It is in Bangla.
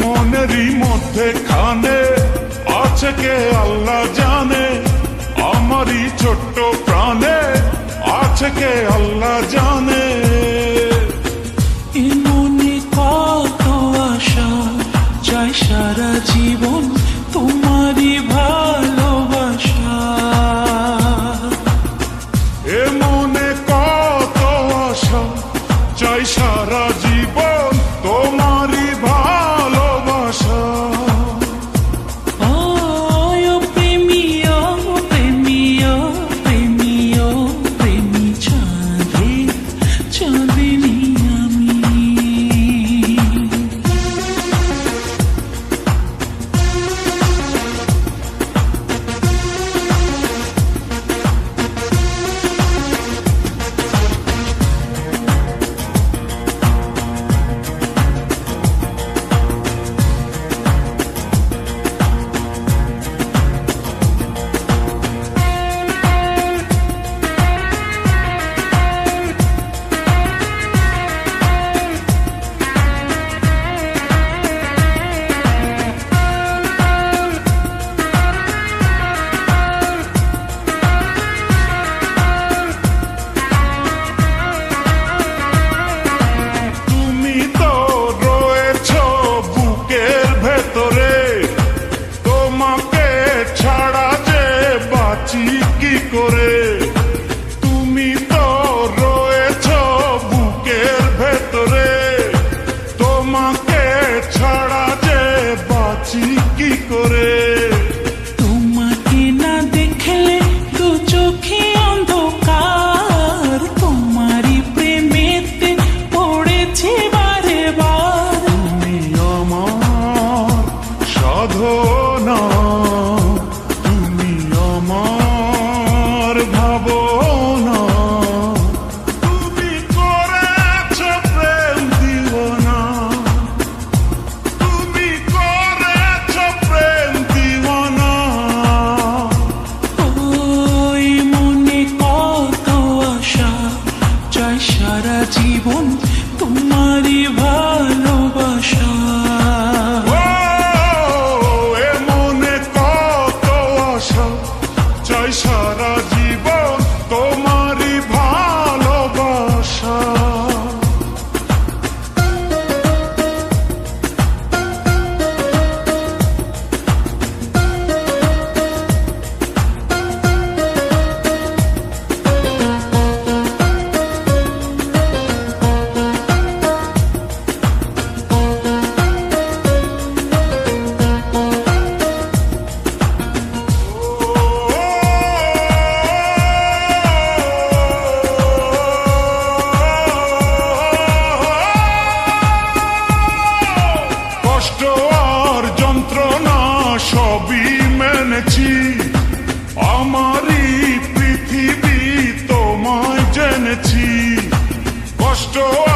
মনেরই মধ্যে খানে আছে কে আল্লাহ জানে আমারই ছোট্ট প্রাণে আছে কে আল্লাহ জানে। মনে কত আশা চাই সারা জীবন তোমারই ভালোবাসা। এমনে মনে কত আশা চাই সারা জীবন বাঁচি কি করে জীবন তোমার store.